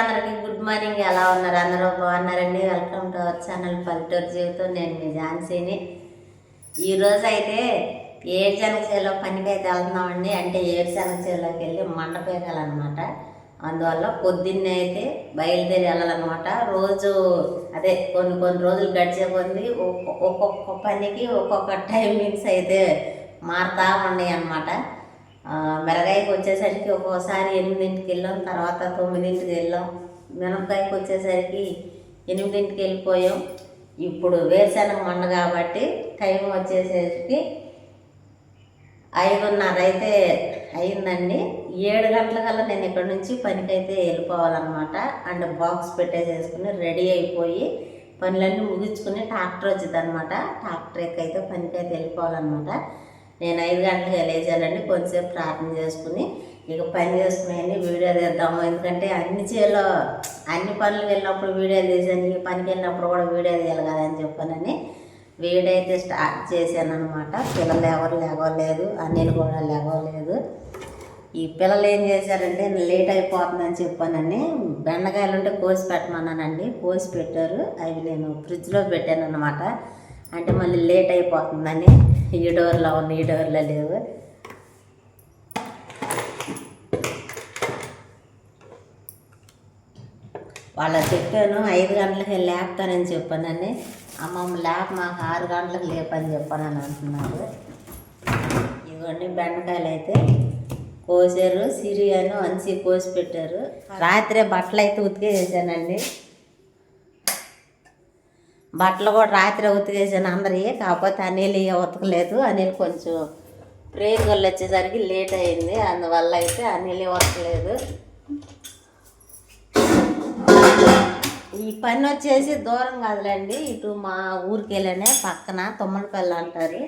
అందరికి good morning. ఎలా ఉన్నారు? అందరూ బాగున్నారండి? వెల్కమ్ టు అవర్ ఛానల్ పల్లెటూరు జీవితం. నేను మీ ఝాన్సీని. ఈరోజు అయితే ఏడుశనగ చేలో పనికి అయితే వెళ్తున్నామండి. అంటే ఏడుశనగ చేలోకి వెళ్ళి మండ పీకాలన్నమాట అందువల్ల పొద్దున్నే అయితే బయలుదేరి వెళ్ళాలన్నమాట. రోజు అదే కొన్ని కొన్ని రోజులు గడిచే కొద్ది ఒక్కొక్క పనికి ఒక్కొక్క టైమింగ్స్ అయితే మారుతా ఉన్నాయి అన్నమాట మిరగాయకి వచ్చేసరికి ఒక్కోసారి ఎనిమిదింటికి వెళ్ళాం తర్వాత తొమ్మిదింటికి వెళ్ళాం. మినపకాయకి వచ్చేసరికి ఎనిమిదింటికి వెళ్ళిపోయాం. ఇప్పుడు వేరుశనగ మండ కాబట్టి టైం వచ్చేసరికి ఐదున్నర అయితే అయిందండి. ఏడు గంటలకల్లా నేను ఇక్కడ నుంచి పనికైతే వెళ్ళిపోవాలన్నమాట. అండ్ బాక్స్ పెట్టేసేసుకుని రెడీ అయిపోయి పనులన్నీ ముగించుకుని ట్రాక్టర్ వచ్చిందనమాట ట్రాక్టర్కి ట్రాక్టర్ ఎక్కైతే పనికైతే వెళ్ళిపోవాలన్నమాట. నేను ఐదు గంటలకు లేచానండి కొంచెంసేపు ప్రార్థన చేసుకుని ఇక పని చేసుకుని వీడియో తీద్దాము. ఎందుకంటే అన్ని చేలో అన్ని పనులు వెళ్ళినప్పుడు వీడియో తీసాను ఈ పనికి వెళ్ళినప్పుడు కూడా వీడియో తీయాలి కదా అని చెప్పానని వీడియో అయితే స్టార్ట్ చేశాను అనమాట పిల్లలు ఎవరు లేవలేదు అన్నీలు కూడా లేవలేదు. ఈ పిల్లలు ఏం చేశారంటే లేట్ అయిపోతుందని చెప్పానని బెండకాయలు ఉంటే కోసి పెట్టమన్నానండి. కోసి పెట్టారు అవి నేను ఫ్రిడ్జ్లో పెట్టాను అనమాట అంటే మళ్ళీ లేట్ అయిపోతుందని ఈ డోర్లో ఉన్న ఈ డోర్లో లేవు. వాళ్ళకి చెప్పాను ఐదు గంటలకి లేపుతానని చెప్పానని. అమ్మమ్మ లేప మాకు ఆరు గంటలకు లేపని చెప్పానని అంటున్నారు. ఇదిగోండి బెండకాయలు అయితే కోసారు సిరి అని అన్సి కోసి పెట్టారు. రాత్రే బట్టలు అయితే ఉతికేసానండి బట్టలు కూడా రాత్రి ఉతికేసాను అందరివి కాకపోతే అనిల్ ఉతకలేదు. అనిల్ కొంచెం ప్రేయర్ వచ్చేసరికి లేట్ అయింది. అందువల్ల అయితే అనిల్ ఉతకలేదు. ఈ పని వచ్చేసి దూరం కాదులేండి. ఇటు మా ఊరికి వెళ్ళనే పక్కన తొమ్మడిపల్లి అంటారు.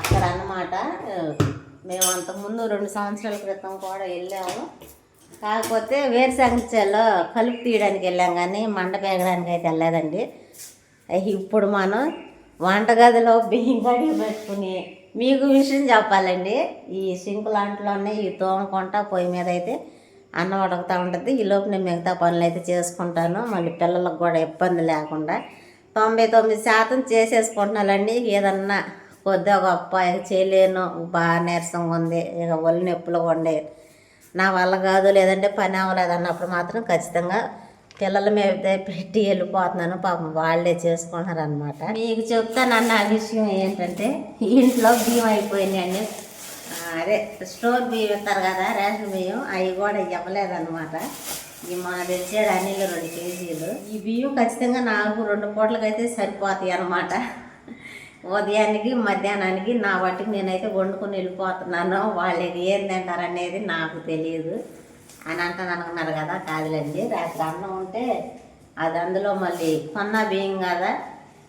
అక్కడ అన్నమాట మేము అంతకుముందు రెండు సంవత్సరాల క్రితం కూడా వెళ్ళాము. కాకపోతే వేరుశనగ చేలో కలుపు తీయడానికి వెళ్ళాం కానీ మండ పేగడానికి అయితే వెళ్ళలేదండి. ఇప్పుడు మనం వంటగదిలో బియ్యం కడిగి పెట్టుకుని మీకు విషయం చెప్పాలండి. ఈ సింకు లాంట్లోనే ఈ తోమకుంటా పొయ్యి మీద అయితే అన్నం ఉడకతూ ఉంటుంది. ఈ లోపు నేను మిగతా పనులు అయితే చేసుకుంటాను. మళ్ళీ పిల్లలకు కూడా ఇబ్బంది లేకుండా తొంభై తొమ్మిది శాతం చేసేసుకుంటున్నానండి. ఏదన్నా కొద్దిగా గొప్ప చేయలేను బాగా నీరసంగా ఉంది ఇక ఒళ్ళు నొప్పులు ఉండే నా వల్ల కాదు లేదంటే పని అవ్వలేదు అన్నప్పుడు మాత్రం ఖచ్చితంగా పిల్లల మీద పెట్టి వెళ్ళిపోతున్నాను. పాపం వాళ్ళే చేసుకున్నారు అనమాట మీకు చెప్తానన్న ఆ విషయం ఏంటంటే ఇంట్లో బియ్యం అయిపోయిందండి అదే స్టోర్ బియ్యం ఇస్తారు కదా రేషన్ బియ్యం అవి కూడా ఇవ్వలేదన్నమాట. ఈ మా తెచ్చాడు అనిల్ రెండు కేజీలు. ఈ బియ్యం ఖచ్చితంగా నాకు రెండు పూటలకైతే సరిపోతాయి అన్నమాట. ఉదయానికి మధ్యాహ్నానికి నా వాటికి నేనైతే వండుకొని వెళ్ళిపోతున్నాను. వాళ్ళు ఏం తింటారు అనేది నాకు తెలియదు. అని అంటాను అనుకున్నారు కదా కాదులేండి. రాత్రి అన్నం ఉంటే అది అందులో మళ్ళీ కొన్న బియ్యం కదా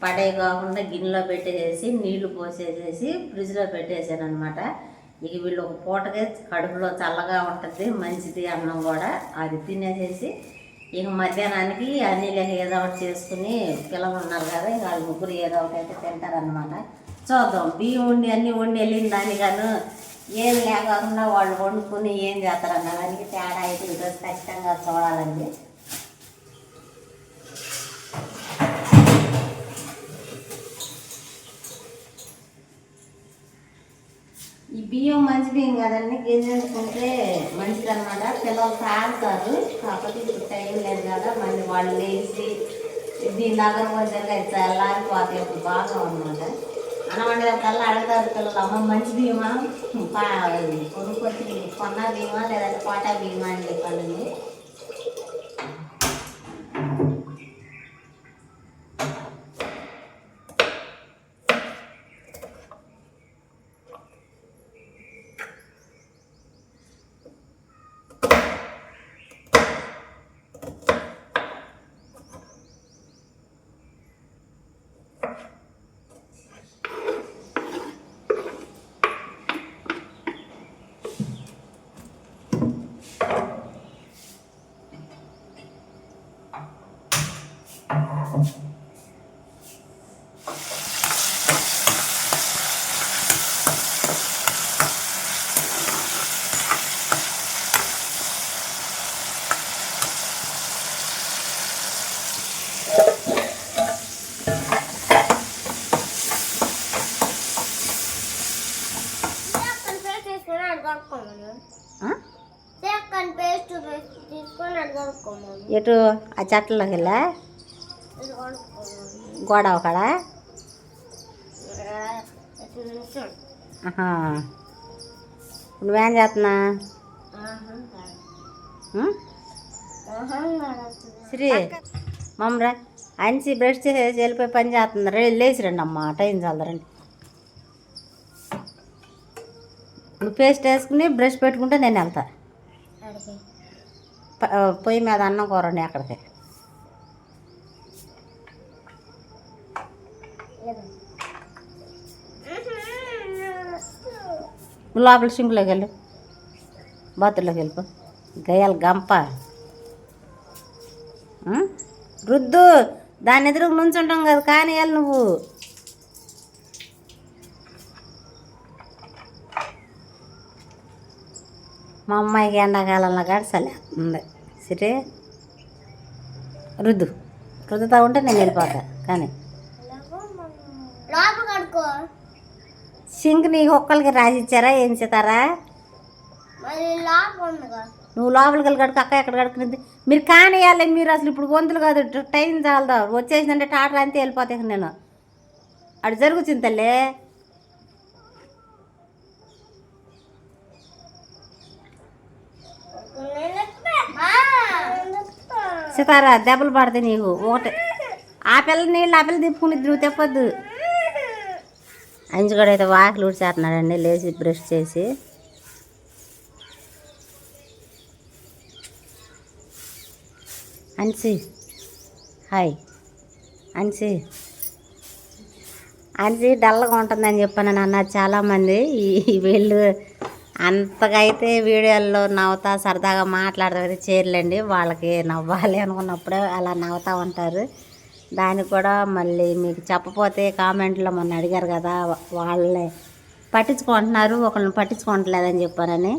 పడే కాకుండా గిన్నెలో పెట్టేసేసి నీళ్ళు పోసేసేసి ఫ్రిడ్జ్లో పెట్టేసాను అనమాట ఇక వీళ్ళు ఒక పూటకే కడుపులో చల్లగా ఉంటుంది మంచిది అన్నం కూడా. అది తినేసేసి ఇక మధ్యాహ్నానికి అన్ని లేక ఏదో ఒకటి చేసుకుని పిల్లలు ఉన్నారు కదా ఇక వాళ్ళు ముగ్గురు ఏదో ఒకటి అయితే తింటారనమాట చూద్దాం బియ్యం ఉండి అన్నీ వండి వెళ్ళిన దానికను ఏం లేకుండా వాళ్ళు వండుకుని ఏం చేస్తారన్న? దానికి తేడా అయితే ఈరోజు ఖచ్చితంగా చూడాలండి. ఈ బియ్యం మంచి బియ్యం కదండి. గింజెందుకుంటే మంచిది అనమాట పిల్లలు తాగుతారు. కాకపోతే ఇప్పుడు టైం లేదు కదా. మళ్ళీ వాళ్ళు లేచి దీని దగ్గర కొంచెం చల్లారిపోతే ఇప్పుడు బాగా అనమాట అనమాట కల్లా అడుగుతారు పిల్లలు అమ్మ మంచి బియ్యమా పా కొనుక్కొచ్చి కొన్న బియ్యమా లేదంటే కోటా బియ్యమా అని చెప్పాలండి. ఎటు ఆ చెట్లలోకి వెళ్ళా? గోడ ఒకడా? నువ్వేం చేస్తున్నా శ్రీ మమ్మరా అనిసి బ్రష్ చేసి వెళ్ళిపోయి పని చేస్తుందా చేస్తుంది లేచి రండి అమ్మ టైం రండి. పేస్ట్ వేసుకుని బ్రష్ పెట్టుకుంటే నేను వెళ్తా. పొయ్యి మీద అన్నం కూరండి అక్కడికి. లోపల సింకులోకి వెళ్ళు. బాత్రూంలోకి వెళ్ళిపో. గయాల గంప. రుద్దు దాని ఎదురు నుంచుంటాం కదా కానీ వెళ్ళి నువ్వు. మా అమ్మాయికి ఎండాకాలంలో గడసలే ఉంది. సరే. రుద్దు. రుద్దుతా ఉంటే నేను వెళ్ళిపోతా. కానీ. సింక్ నీకు ఒక్కరికి రాసిచ్చారా? ఏం ఉందిగా. నువ్వు లోపలికి వెళ్ళి కడుకు అక్క ఎక్కడ కడుకునేది మీరు కానియాలి మీరు అసలు ఇప్పుడు గొంతులు కాదు ట- టైం చాలదా. వచ్చేసిందంటే టాటర్ అంతే వెళ్ళిపోతాయి నేను. అటు జరుగుతుంది తల్లి. సితారా దెబ్బలు పడతాయి నీకు. ఒకటి. ఆ పిల్ల నీళ్ళు ఆ పిల్ల తిప్పుకుని నువ్వు తెప్పొద్దు అంచుగడ అయితే వాకిలు ఊడ్చేస్తున్నాడండి లేచి బ్రష్ చేసి. అన్సి హాయ్. అన్సి అన్సి డల్గా ఉంటుందని చెప్పాను నాన్న చాలామంది ఈ వీళ్ళు అంతగా అయితే వీడియోల్లో నవ్వుతా సరదాగా మాట్లాడతారు చేర్లండి. వాళ్ళకి నవ్వాలి అనుకున్నప్పుడే అలా నవ్వుతూ ఉంటారు. దానికి కూడా మళ్ళీ మీకు చెప్పపోతే కామెంట్లో మొన్న అడిగారు కదా వాళ్ళే పట్టించుకుంటున్నారు ఒకళ్ళని పట్టించుకోవట్లేదని చెప్పానని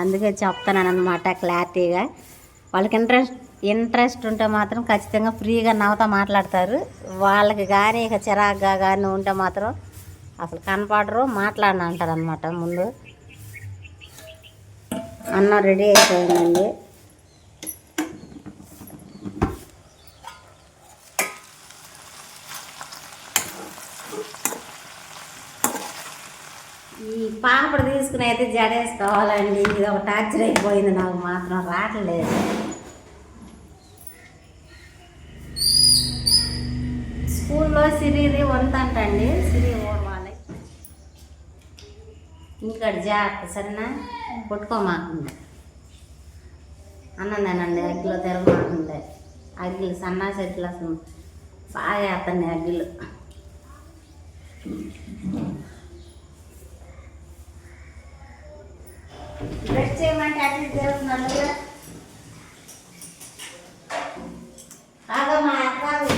అందుకే చెప్తాను అనమాట క్లారిటీగా. వాళ్ళకి ఇంట్రెస్ట్ ఇంట్రెస్ట్ ఉంటే మాత్రం ఖచ్చితంగా ఫ్రీగా నవ్వుతా మాట్లాడతారు. వాళ్ళకి కానీ ఇక చిరాగ్గా కానీ ఉంటే మాత్రం అసలు కనపడరు మాట్లాడను అంటారు అనమాట ముందు. అన్నం రెడీ అయిపోయిందండి. ఈ పాపడు తీసుకుని అయితే జడేసుకోవాలండి. ఇది ఒక టార్చర్ అయిపోయింది నాకు మాత్రం రావట్లేదు. స్కూల్లో సిరిది వంతంటండి. సిరి ఇంకా జాగ్రత్త సరేనా? కొట్టుకోమాకుండే. అన్నం తినండి అగ్గిలో తిరగమాకుండే. అగ్గిలు సన్నా చెట్లు అసలు బాగా వేస్తాను అగ్గిలు. బ్రష్ చేయమంటే అటు ఇటు తిరుగుతున్నాను కదా. ఆగమ్మా కాదు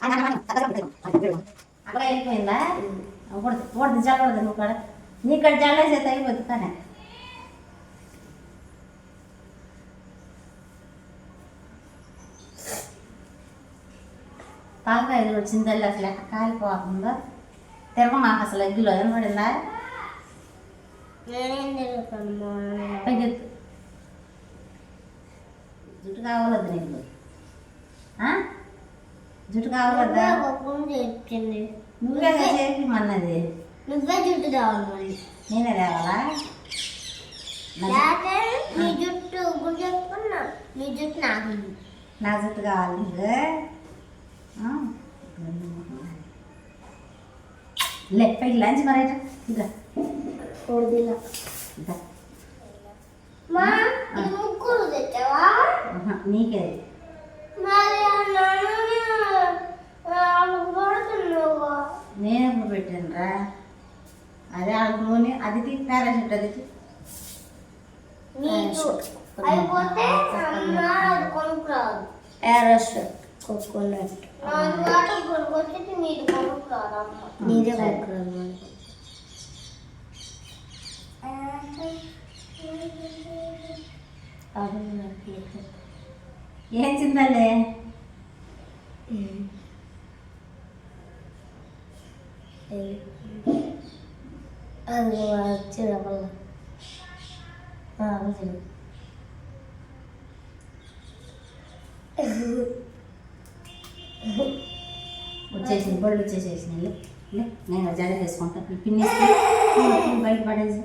వాళ్ళు అక్కడ వెళ్ళిపోయిందా పూర్తి చల్లదు నువ్వు కూడా నీ ఇక్కడ చల్లేసేది అయిపోద్ది కానీ తలకాయ వచ్చింది తల్లి అసలు ఎక్కడ కాలిపోకుండా తిరగ అసలు ఎగ్గిలో ఏం పడిందా జుట్టు కావాలద్దు నీకు. జుట్టు కావాలద్దా చెప్పింది నువ్వే చేసి మన్నది నువ్వే జుట్టు కావాలి మరి. నేనే తేవాలా నా జుట్టు- లేకపోతే నీ జుట్టు నాకు. నా జుట్టు కావాలి నీకు? ఆ? లే పైకి లంచ్ మరి ఇంకా కొడుదిలా నీకే మరి ఆ నాన్నని, ఆ, వాళ్ళకి కొడుతున్నావు నేను రా అదే ఆ నూనె అది తీ పారాషూట్ అది పారాషూట్ కోకోనట్. నీదే. కొనుక్కురాదు. ఏం చిందలే అది వచ్చిన వల్ల వచ్చేసింది బళ్ళు వచ్చేసేసినాయి నేను జడ వేసుకుంటాను పిన్ని బయట పడేసి.